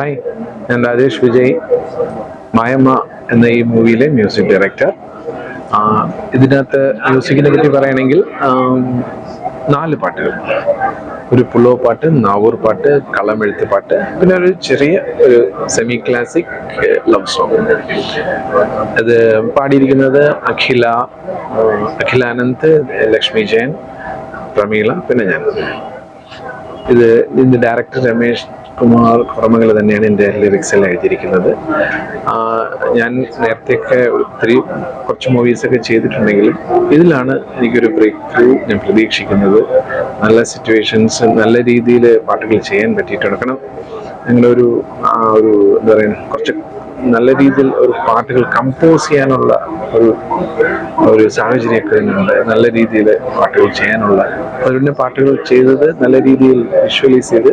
Hi. ഞാൻ രാജേഷ് വിജയ്. മായമ്മ എന്ന ഈ മൂവിയിലെ മ്യൂസിക് ഡയറക്ടർ. ഇതിനകത്ത് മ്യൂസിക്കിനെ പറ്റി പറയുകയാണെങ്കിൽ നാല് പാട്ടുകൾ. ഒരു പുളോ പാട്ട് നാവൂർ പാട്ട് കളമെഴുത്ത് പാട്ട് പിന്നെ ഒരു ചെറിയ ഒരു സെമി ക്ലാസിക് ലവ് സോങ് അത് പാടിയിരിക്കുന്നത് അഖില അഖിലാനന്ദ് ലക്ഷ്മി ജയൻ പ്രമീള പിന്നെ ഞാൻ. ഇത് ഇതിന്റെ ഡയറക്ടർ രമേഷ് കുമാർ കുറമകൾ തന്നെയാണ് എന്റെ ലിറിക്സ് എല്ലാം എഴുതിയിരിക്കുന്നത്. ഞാൻ നേരത്തെയൊക്കെ ഒത്തിരി കുറച്ച് മൂവീസൊക്കെ ചെയ്തിട്ടുണ്ടെങ്കിലും ഇതിലാണ് എനിക്കൊരു ബ്രേക്ക് ത്രൂ ഞാൻ പ്രതീക്ഷിക്കുന്നത്. നല്ല സിറ്റുവേഷൻസ് നല്ല രീതിയിൽ പാട്ടുകൾ ചെയ്യാൻ പറ്റിയിട്ടുണ്ട്. കാരണം ഞങ്ങളൊരു ആ ഒരു എന്താ പറയുക കുറച്ച് നല്ല രീതിയിൽ ഒരു പാട്ടുകൾ കമ്പോസ് ചെയ്യാനുള്ള ഒരു ഒരു സാഹചര്യമൊക്കെ തന്നെയുണ്ട്. നല്ല രീതിയിൽ പാട്ടുകൾ ചെയ്യാനുള്ള. അതിന്റെ പാട്ടുകൾ ചെയ്തത് നല്ല രീതിയിൽ വിഷ്വലൈസ് ചെയ്ത്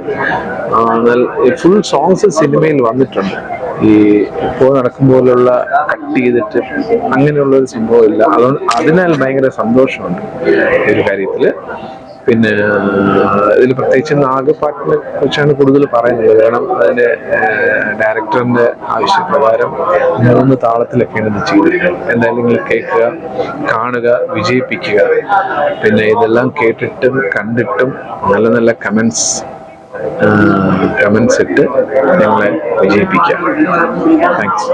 ഫുൾ സോങ്സ് സിനിമയിൽ വന്നിട്ടുണ്ട്. ഈ ഇപ്പോൾ നടക്കുമ്പോലുള്ള കട്ട് ചെയ്തിട്ട് അങ്ങനെയുള്ള ഒരു സംഭവം ഇല്ല. അതുകൊണ്ട് അതിനാൽ ഭയങ്കര സന്തോഷമുണ്ട് ഈ ഒരു കാര്യത്തിൽ പിന്നെ ഇതിൽ പ്രത്യേകിച്ച് നാഗപ്പാട്ടിനെ കുറിച്ചാണ് കൂടുതൽ പറയുന്നത്. കാരണം അതിന്റെ ഡയറക്ടറിന്റെ ആവശ്യപ്രകാരം മൂന്ന് താളത്തിലൊക്കെയാണ് ഇത് ചെയ്തിരിക്കുന്നത്. എന്തായാലും കേൾക്കുക കാണുക വിജയിപ്പിക്കുക. പിന്നെ ഇതെല്ലാം കേട്ടിട്ടും കണ്ടിട്ടും നല്ല നല്ല കമൻസ് കമൻസ് ഇട്ട് ഞങ്ങളെ വിജയിപ്പിക്കാം താങ്ക്സ്